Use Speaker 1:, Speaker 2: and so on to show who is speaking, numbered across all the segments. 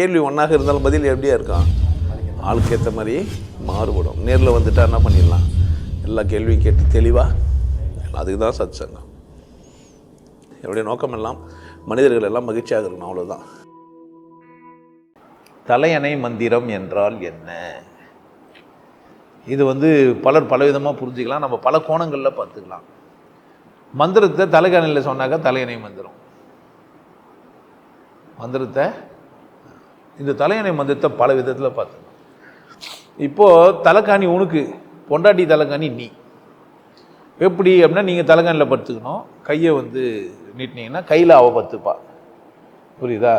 Speaker 1: கேள்வி ஒன்றாக இருந்தாலும் பதில் எப்படியா இருக்கான் ஆளுக்கு ஏற்ற மாதிரி மாறுபடும். நேரில் வந்துட்டா என்ன பண்ணிடலாம்? எல்லா கேள்வியும் கேட்டு தெளிவாக அதுக்கு தான் சத் சங்கம் என்னுடைய நோக்கம் எல்லாம் மனிதர்கள் எல்லாம் மகிழ்ச்சியாக இருக்கணும் அவ்வளோதான் தலையணை மந்திரம் என்றால் என்ன? இது வந்து பலர் பலவிதமாக புரிஞ்சுக்கலாம். நம்ம பல கோணங்களில் பார்த்துக்கலாம். மந்திரத்தை தலைகணையில் சொன்னாக்கா தலையணை மந்திரம். மந்திரத்தை இந்த தலையணை மந்திரத்தை பல விதத்தில் பார்த்துக்கணும் இப்போது தலைக்காணி உனக்கு பொண்டாட்டி தலைக்காணி நீ. எப்படி அப்படின்னா நீங்கள் தலைக்காணியில் படுத்துக்கணும். கையை வந்து நீட்டினீங்கன்னா கையில் அவள் பத்துப்பா புரியுதா?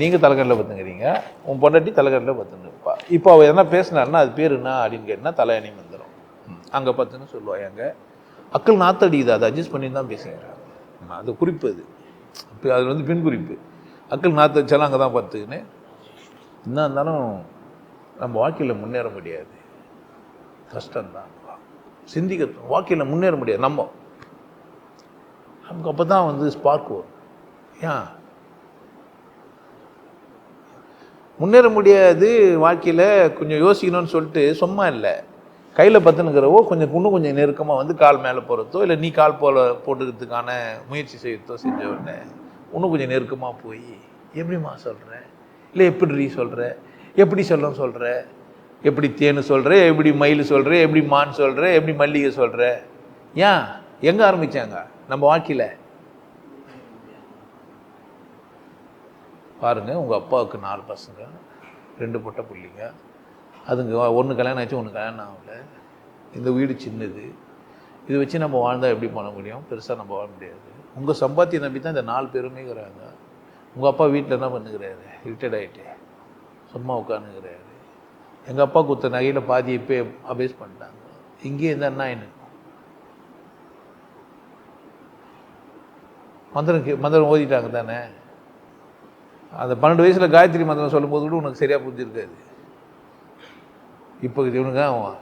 Speaker 1: நீங்கள் தலைகண்ணில் பத்துங்கிறீங்க உன் பொண்டாட்டி தலைகண்ணில் பத்துனுப்பா இப்போ அவள் எதனா பேசினாருன்னா அது பேர் என்ன அப்படின்னு கேட்டால் தலையணை மந்திரம். அங்கே பத்துன்னு சொல்லுவா எங்கே அக்கள் நாத்தடிக்குது. அதை அட்ஜஸ்ட் பண்ணி தான் பேசுகிறாங்க. அது குறிப்பு அது. இப்போ அது வந்து பின் குறிப்பு. அக்கள் நாத்தடிச்சாலும் அங்கே தான் பத்துக்குன்னு என்ன இருந்தாலும் நம்ம வாழ்க்கையில் முன்னேற முடியாது. கஷ்டம்தான். சிந்திக்க வாழ்க்கையில் முன்னேற முடியாது. நம்ம நமக்கு அப்போ தான் வந்து ஸ்பார்க் வரும். ஏன்? முன்னேற முடியாது வாழ்க்கையில் கொஞ்சம் யோசிக்கணும்னு சொல்லிட்டு சும்மா இல்லை. கையில் பத்துனுங்கிறவோ கொஞ்சம் இன்னும் கொஞ்சம் நெருக்கமாக வந்து கால் மேலே போகிறதோ இல்லை நீ கால் போல போட்டுக்கிறதுக்கான முயற்சி செய்யறதோ செஞ்ச உடனே இன்னும் கொஞ்சம் நெருக்கமாக போய் எப்படிம்மா சொல்கிறேன் இல்லை எப்படி சொல்கிற எப்படி சொல்ல சொல்கிற எப்படி தேனு சொல்கிற எப்படி மயில் சொல்கிற எப்படி மான் சொல்கிற எப்படி மல்லிகை சொல்கிற ஏன்? எங்கே ஆரம்பித்தாங்க நம்ம வாழ்க்கையில்? பாருங்கள் உங்கள் அப்பாவுக்கு நாலு பசங்க ரெண்டு பொட்டை பிள்ளைங்க. அதுங்க ஒன்று கல்யாணம் ஆச்சு ஒன்று கல்யாணம் ஆகல. இந்த வீடு சின்னது. இதை வச்சு நம்ம வாழ்ந்தால் எப்படி பண்ண முடியும்? பெருசாக நம்ம வாழ முடியாது. உங்கள் சம்பாத்தியம் நம்பி தான் இந்த நாலு பேருமேங்கிறாங்க. உங்கள் அப்பா வீட்டில் என்ன பண்ணுகிறாரு? ரிட்டையர்ட் ஆகிட்டு சும்மா உட்காந்துக்கிறாரு எங்கள் அப்பா கொடுத்த நகையில் பாதி இப்போ அபேஸ் பண்ணிட்டாங்க. இங்கே இருந்தால் என்ன எனக்கு மந்திரம் மந்திரம் ஓதிட்டாங்க தானே? அந்த பன்னெண்டு வயசில் காயத்ரி மந்திரம் சொல்லும்போது கூட உனக்கு சரியாக புரிஞ்சிருக்காது. இப்போ இவனுக்கு அவன்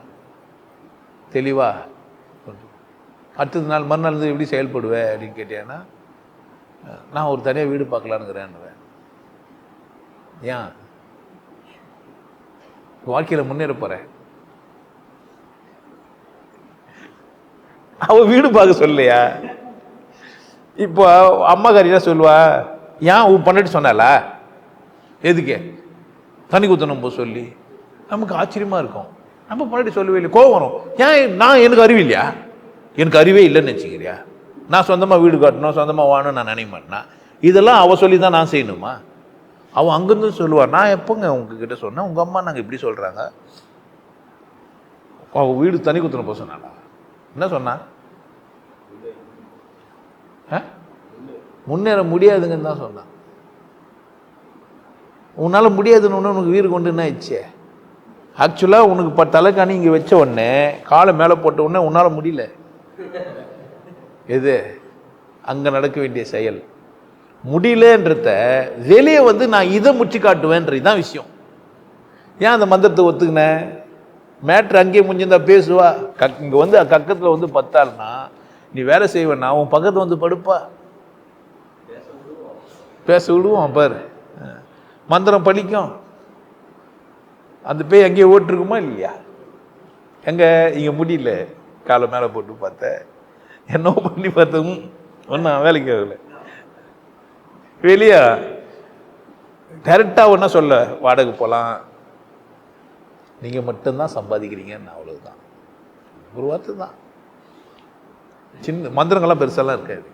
Speaker 1: தெளிவாக அடுத்தது நாள் மறுநாள் எப்படி செயல்படுவேன் அப்படின்னு கேட்டேன்னா நான் ஒரு தனியாக வீடு பார்க்கலான்னுங்கிறேன்னுவேன் ஏன்? வாழ்க்கையில் முன்னேற போகிறேன் அவ வீடு பார்க்க சொல்லலையா? இப்போ அம்மா சொல்லுவா ஏன் உன் பண்ணிட்டு சொன்னால எதுக்கே? தண்ணி குத்தணும் போ சொல்லி. நமக்கு ஆச்சரியமா இருக்கும். நம்ம பண்ணிட்டு சொல்லவே இல்லை கோவம் வரும். ஏன் நான் எனக்கு அறிவு இல்லையா? எனக்கு அறிவே இல்லைன்னு வச்சுக்கிறியா நான் சொந்தமாக வீடு கட்டணும் சொந்தமாக வாழணும் நான் நினைக்க மாட்டேனா? இதெல்லாம் அவள் சொல்லி தான் நான் செய்யணுமா? அவன் அங்கேருந்து சொல்லுவார் நான் எப்போங்க உங்ககிட்ட சொன்னேன்? உங்கள் அம்மா நாங்கள் இப்படி சொல்கிறாங்க அவள் வீடு தண்ணி குத்தணும் போக சொன்னாடா என்ன சொன்னான் ஆ? முன்னேற முடியாதுங்கன்னு தான் சொன்னான். உன்னால் முடியாதுன்னு ஒன்று உனக்கு வீடு கொண்டு என்ன ஆயிடுச்சே? ஆக்சுவலாக உனக்கு இப்போ தலைக்காணி இங்கே வச்ச உடனே காலை மேலே போட்ட உடனே உன்னால் முடியல. எது? அங்கே நடக்க வேண்டிய செயல். முடியலன்றத வெளியே வந்து நான் இதை முச்சு காட்டுவேன்றது தான் விஷயம். ஏன் அந்த மந்திரத்தை ஒத்துக்கினேன் மேட்ரு அங்கேயே முடிஞ்சிருந்தா பேசுவா. கக் இங்கே வந்து கக்கத்தில் வந்து பத்தாள்னா நீ வேலை செய்வேன்னா உன் பக்கத்தில் வந்து படுப்பா. பேச விடுவோம் பாரு. மந்திரம் பழிக்கும் அந்த பேய் அங்கேயே ஓட்டிருக்குமா இல்லையா? எங்கே? இங்கே முடியல. காலை மேலே போட்டு பார்த்தேன். என்ன பண்ணி பார்த்ததும் ஒன்றும் வேலைக்கு ஆகலை வெளியா? டைரெக்டாக ஒன்றா சொல்ல வாடகை போகலாம் நீங்கள் மட்டும்தான் சம்பாதிக்கிறீங்கன்னு அவ்வளவுதான். ஒரு வார்த்தை தான். சின்ன மந்திரங்கள்லாம் பெருசாலாம் இருக்காது.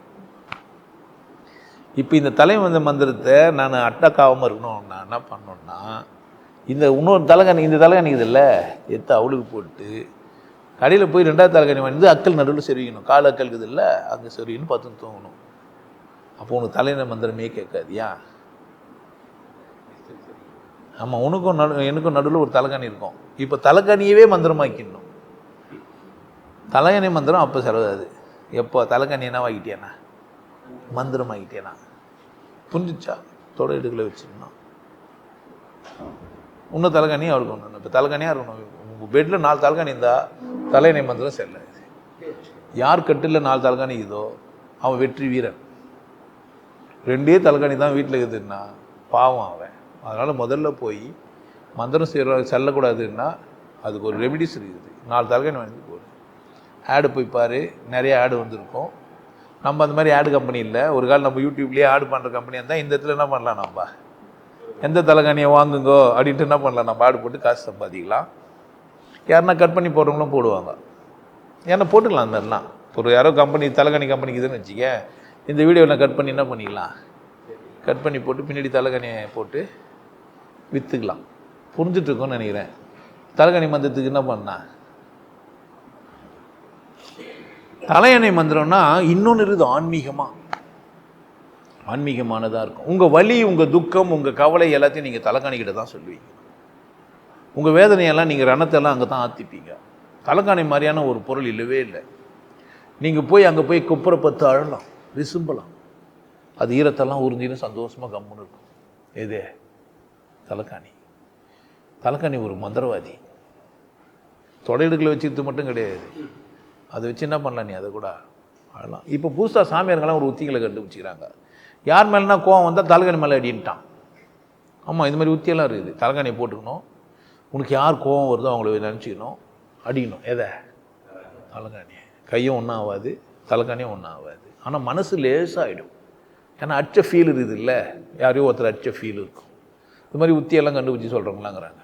Speaker 1: இப்போ இந்த தலைவந்த மந்திரத்தை நான் அட்டக்காவாமல் இருக்கணும். நான் என்ன பண்ணோன்னா இந்த இன்னொரு தலைகாணி இந்த தலைகாணி இல்லை எடுத்து அவளுக்கு போட்டு கடையில் போய் ரெண்டாவது தலைக்கணி வந்து அக்கல் நடுவில் செருவிக்கணும் கால் அக்கல் இருக்குது இல்லை அங்கே செருவின்னு பார்த்து தூங்கணும். அப்போ உனக்கு தலையின மந்திரமே கேட்காது ஏன் ஆமாம் உனக்கும் நடு எனக்கும் நடுவில் ஒரு தலைக்கணி இருக்கும். இப்போ தலைக்கணியவே மந்திரமாக்கிடணும். தலையணை மந்திரம் அப்போ செலவாது எப்போ தலைக்கணி என்ன வாங்கிட்டேனா மந்திரம் ஆகிட்டேனா புரிஞ்சிச்சா? தொட இடுகளை வச்சுக்கணும் இன்னும் தலைகாணி இருக்கணும். ஒன்று இப்போ தலைக்கணியாக இருக்கணும். உங்கள் பெட்டில் நாலு தலைக்கணி இருந்தால் தலையணை மந்திரம் செல்ல. யார் கட்டில் நாலு தலைகாணி இதோ அவன் வெற்றி வீரன். ரெண்டே தலைகாணி தான் வீட்டில் இருக்குதுன்னா பாவம் அவன். அதனால் முதல்ல போய் மந்திரம் செய்கிற செல்லக்கூடாதுன்னா அதுக்கு ஒரு ரெமிடிஸ் இருக்குது. நாலு தலைகாணி வாங்கி போடு. ஆடு போய் பாரு நிறைய ஆடு வந்திருக்கும். நம்ம அந்த மாதிரி ஆடு கம்பெனி இல்லை. ஒரு கால் நம்ம யூடியூப்லேயே ஆடு பண்ணுற கம்பெனியாக இருந்தால் இந்த இடத்துல என்ன பண்ணலாம் நம்ம? எந்த தலைகாணியை வாங்குங்கோ அப்படின்ட்டு என்ன பண்ணலாம் நம்ம? ஆடு போட்டு காசு சம்பாதிக்கலாம். யாருன்னா கட் பண்ணி போடுறவங்களும் போடுவாங்க. ஏன்னா போட்டுக்கலாம் அந்த மாதிரிலாம். ஒரு யாரோ கம்பெனி தலைகாணி கம்பெனிக்கு இதுன்னு வச்சுக்க இந்த வீடியோவில் கட் பண்ணி என்ன பண்ணிக்கலாம்? கட் பண்ணி போட்டு பின்னாடி தலைகணியை போட்டு விற்றுக்கலாம் புரிஞ்சிட்ருக்கோன்னு நினைக்கிறேன். தலைகணி மந்திரத்துக்கு என்ன பண்ணா? தலையணை மந்திரம்னா இன்னொன்று இருக்குது ஆன்மீகமாக ஆன்மீகமானதாக இருக்கும். உங்கள் வலி உங்கள் துக்கம் உங்கள் கவலை எல்லாத்தையும் நீங்கள் தலைகாணிக்கிட்ட தான் சொல்லுவீங்க. உங்கள் வேதனையெல்லாம் நீங்கள் ரணத்தெல்லாம் அங்கே தான் ஆத்திப்பீங்க தலைக்காணி மாதிரியான ஒரு பொருள் இல்லவே இல்லை. நீங்கள் போய் அங்கே போய் குப்புற பத்து அழலாம் விசும்பலாம். அது ஈரத்தெல்லாம் உறிஞ்சின்னு சந்தோஷமாக கம்முன்னு இருக்கும். எது? தலைக்காணி தலைக்காணி ஒரு மந்திரவாதி. தொடையிடுகளை வச்சுக்கிறது மட்டும் கிடையாது. அதை வச்சு என்ன பண்ணலாம் நீ? அதை கூட அழலாம். இப்போ புதுசாக சாமியார்கள்லாம் ஒரு உத்திகளை கண்டுபிடிச்சிக்கிறாங்க. யார் மேலேனா கோவம் வந்தால் தலைக்காணி மேலே அடின்ட்டான். ஆமாம் இது மாதிரி உத்தியெல்லாம் இருக்குது. தலைகாணியை போட்டுக்கணும். உனக்கு யார் கோவம் வருதோ அவங்கள நினச்சிக்கணும். அடிக்கணும். எதை? தலைகாணியை. கையும் ஒன்றும் ஆகாது தலைகாணியும் ஒன்றும் ஆகாது. ஆனால் மனசு லேசாகிடும் ஏன்னா அச்ச ஃபீல் இருக்குது இல்லை? யாரையோ ஒருத்தர் அச்ச ஃபீல் இருக்கும். இது மாதிரி உத்தியெல்லாம் கண்டுபிடிச்சி சொல்கிறவங்களாங்கிறாங்க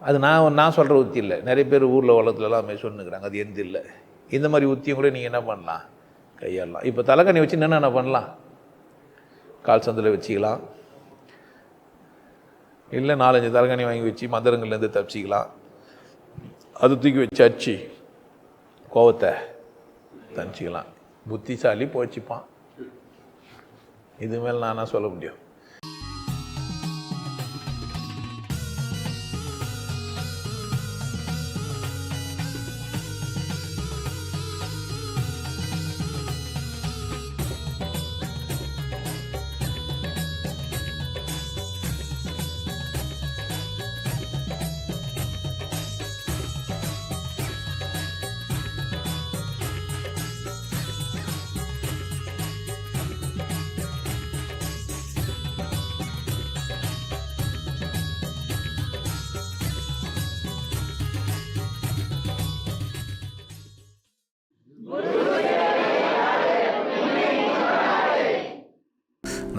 Speaker 1: அது நான் நான் சொல்கிற உத்தி இல்லை. நிறைய பேர் ஊரில் உலகத்துலலாம் அது மாதிரி சொன்னுக்கிறாங்க அது எந்த இல்லை? இந்த மாதிரி உத்தியும் கூட நீங்கள் என்ன பண்ணலாம்? கையாளலாம். இப்போ தலைக்கணி வச்சு என்னென்ன பண்ணலாம்? கால் சந்தில் வச்சுக்கலாம். இல்லை நாலஞ்சு தலைகணி வாங்கி வச்சு மந்திரங்கள்லேருந்து தப்பிச்சிக்கலாம். அது தூக்கி வச்சு அடிச்சு கோவத்தை தனிச்சிக்கலாம் புத்திசாலி போச்சுப்பான். இது மேலே நான் என்ன சொல்ல முடியும்.